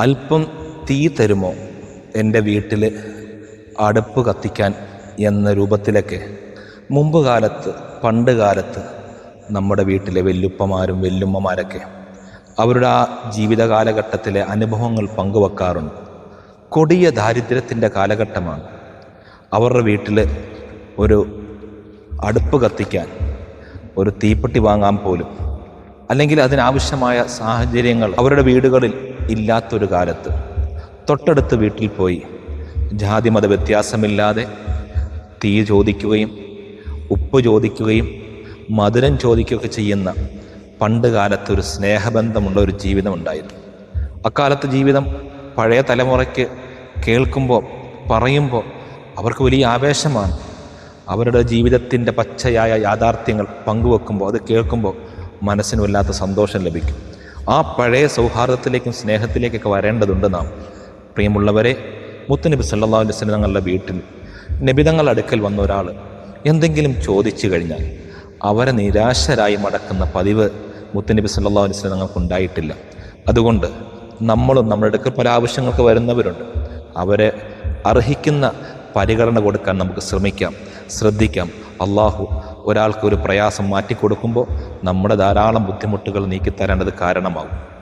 അല്പം തീ തരുമോ എന്റെ വീട്ടിൽ അടുപ്പ് കത്തിക്കാൻ എന്ന രൂപത്തിലൊക്കെ? മുമ്പ് കാലത്ത് പണ്ട് കാലത്ത് നമ്മുടെ വീട്ടിലെ വെല്ലുപ്പമാരും വെല്ലുമ്മമാരൊക്കെ അവരുടെ ആ ജീവിത കാലഘട്ടത്തിലെ അനുഭവങ്ങൾ പങ്കുവെക്കാറുണ്ട്. കൊടിയ ദാരിദ്ര്യത്തിന്റെ കാലഘട്ടമാണ്. അവരുടെ വീട്ടിൽ ഒരു അടുപ്പ് കത്തിക്കാൻ ഒരു തീപ്പെട്ടി വാങ്ങാൻ പോലും അല്ലെങ്കിൽ അതിനാവശ്യമായ സാഹചര്യങ്ങൾ അവരുടെ വീടുകളിൽ ഇല്ലാത്തൊരു കാലത്ത് തൊട്ടടുത്ത് വീട്ടിൽ പോയി ജാതിമത വ്യത്യാസമില്ലാതെ തീ ചോദിക്കുകയും ഉപ്പ് ചോദിക്കുകയും മധുരം ചോദിക്കുകയൊക്കെ ചെയ്യുന്ന പണ്ട് കാലത്ത് ഒരു സ്നേഹബന്ധമുള്ള ഒരു ജീവിതം ഉണ്ടായിരുന്നു. അക്കാലത്ത് ജീവിതം പഴയ തലമുറയ്ക്ക് കേൾക്കുമ്പോൾ പറയുമ്പോൾ അവർക്ക് വലിയ ആവേശമാണ്. അവരുടെ ജീവിതത്തിന്റെ പച്ചയായ യാഥാർത്ഥ്യങ്ങൾ പങ്കുവെക്കുമ്പോൾ അത് കേൾക്കുമ്പോൾ മനസ്സിന് വല്ലാത്ത സന്തോഷം ലഭിക്കും. ആ പഴയ സൗഹാർദ്ദത്തിലേക്കും സ്നേഹത്തിലേക്കൊക്കെ വരേണ്ടതുണ്ട് നാം. പ്രിയമുള്ളവരെ മുത്തുനബി സല്ലാ അലൈഹി സ്വലം തങ്ങളുടെ വീട്ടിൽ നബിതങ്ങളുടെ അടുക്കൽ വന്ന ഒരാൾ എന്തെങ്കിലും ചോദിച്ചു കഴിഞ്ഞാൽ അവരെ നിരാശരായി മടക്കുന്ന പതിവ് മുത്തുനബി സല്ലാ ഞങ്ങൾക്ക് ഉണ്ടായിട്ടില്ല. അതുകൊണ്ട് നമ്മളും നമ്മുടെ അടുക്കൽ പല ആവശ്യങ്ങൾക്ക് വരുന്നവരുണ്ട്. അവരെ അർഹിക്കുന്ന പരിഗണന കൊടുക്കാൻ നമുക്ക് ശ്രമിക്കാം ശ്രദ്ധിക്കാം. അള്ളാഹു ഒരാൾക്ക് ഒരു പ്രയാസം മാറ്റിക്കൊടുക്കുമ്പോൾ നമ്മുടെ ധാരാളം ബുദ്ധിമുട്ടുകൾ നീക്കിത്തരേണ്ടത് കാരണമാകും.